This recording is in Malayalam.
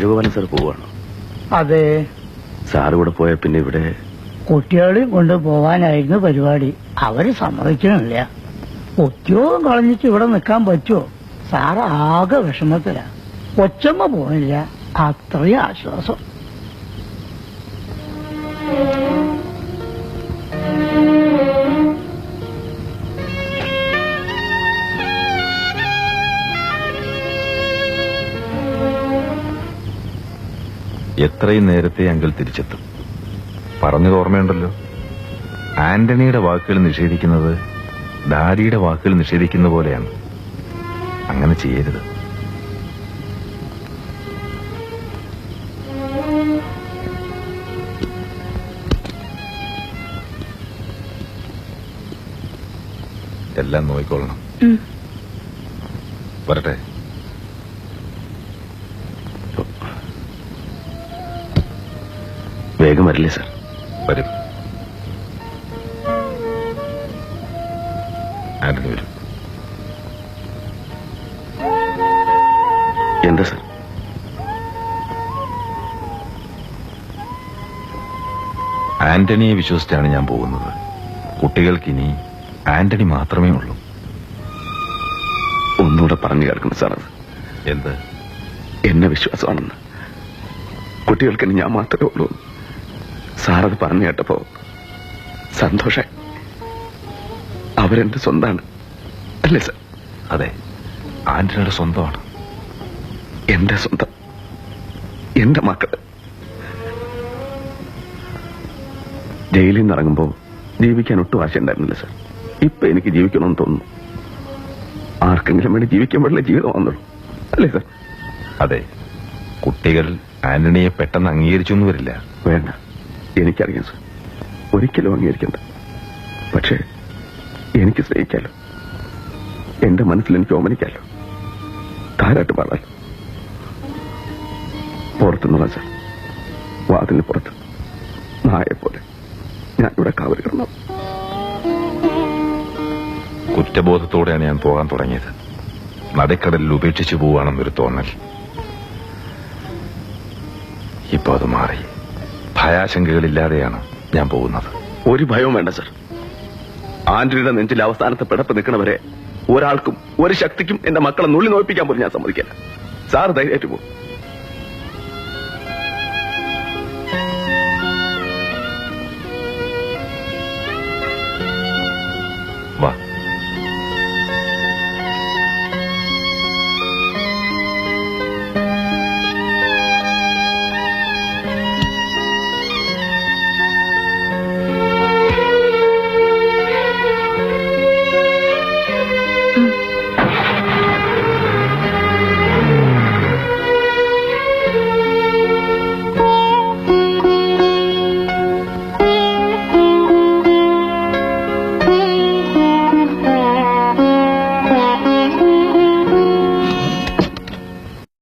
രാജഗോപാലൻ സാർ പോവാണ് അതെ. സാർ ഇവിടെ പോയ പിന്നെ ഇവിടെ? കുട്ടികളെയും കൊണ്ട് പോവാനായിരുന്നു പരിപാടി. അവർ സമ്മതിക്കണില്ല. ഉദ്യോഗം കളഞ്ഞിട്ട് ഇവിടെ നിൽക്കാൻ പറ്റുമോ? സാറ് ആകെ വിഷമത്തിലാ. ഒച്ചമ്മ പോണില്ല. അത്രയും ആശ്വാസം. എത്രയും നേരത്തെ അങ്കിൾ തിരിച്ചെത്തും. പറഞ്ഞത് ഓർമ്മയുണ്ടല്ലോ? ആന്റണിയുടെ വാക്കുകൾ നിഷേധിക്കുന്നത് ഡാഡിയുടെ വാക്കുകൾ നിഷേധിക്കുന്ന പോലെയാണ്. അങ്ങനെ ചെയ്യരുത്. എല്ലാം നോക്കിക്കൊള്ളണം വരട്ടെ. വേഗം വരില്ലേ സർ? വരും. ആന്റണി വരും? എന്താ സർ? ആന്റണിയെ വിശ്വസിച്ചാണ് ഞാൻ പോകുന്നത്. കുട്ടികൾക്കിനി ആന്റണി മാത്രമേ ഉള്ളൂ. ഒന്നുകൂടെ പറഞ്ഞു കേൾക്കുന്നു സാർ അത്. എന്ത്? എന്നെ വിശ്വാസമാണെന്ന്. കുട്ടികൾക്കിനി ഞാൻ മാത്രമേ ഉള്ളൂ സാറത് പറഞ്ഞു കേട്ടപ്പോ സന്തോഷ അവരെന്റെ സ്വന്താണ്? അല്ലേ സാർ? അതെ ആന്റണിയുടെ സ്വന്തമാണ്. എന്റെ സ്വന്തം. എന്റെ മക്കൾ. ജയിലിൽ നിന്ന് ഇറങ്ങുമ്പോ ജീവിക്കാൻ ഒട്ടും ആശയുണ്ടായിരുന്നില്ല സാർ. ഇപ്പൊ എനിക്ക് ജീവിക്കണമെന്ന് തോന്നുന്നു. ആർക്കെങ്കിലും വേണ്ടി ജീവിക്കാൻ പാടില്ല ജീവിതം വന്നുള്ളൂ. അല്ലേ സാർ? അതെ കുട്ടികൾ ആന്റണിയെ പെട്ടെന്ന് അംഗീകരിച്ചു വരില്ല. വേണ്ട. എനിക്കറിയാം സാർ. ഒരിക്കലും അംഗീകരിക്കണ്ട. പക്ഷേ എനിക്ക് സ്നേഹിക്കാലോ. എന്റെ മനസ്സിൽ എനിക്ക് ഓമനിക്കാലോ. ധാരാട്ട് പാടാലോ. പുറത്തുനിന്നുള്ള സാർ. വാതിലിന് പുറത്ത്. നായെപ്പോലെ ഞാൻ ഇവിടെ കാവൽ കിടന്നു. കുറ്റബോധത്തോടെയാണ് ഞാൻ പോകാൻ തുടങ്ങിയത്. നടക്കടലിൽ ഉപേക്ഷിച്ചു പോവുകയാണെന്നൊരു തോന്നൽ. ഇപ്പൊ അത് മാറി. ഭയാശങ്കകളില്ലാതെയാണ് ഞാൻ പോകുന്നത്. ഒരു ഭയവും വേണ്ട സർ. ആന്റണിയുടെ നെഞ്ചിൽ അവസാനത്തെ പിടപ്പ് നിൽക്കണവരെ ഒരാൾക്കും ഒരു ശക്തിക്കും എന്റെ മക്കളെ നുള്ളി നോയിപ്പിക്കാൻ പോലും ഞാൻ സമ്മതിക്കില്ല. സാർ ധൈര്യമായിട്ട് പോകും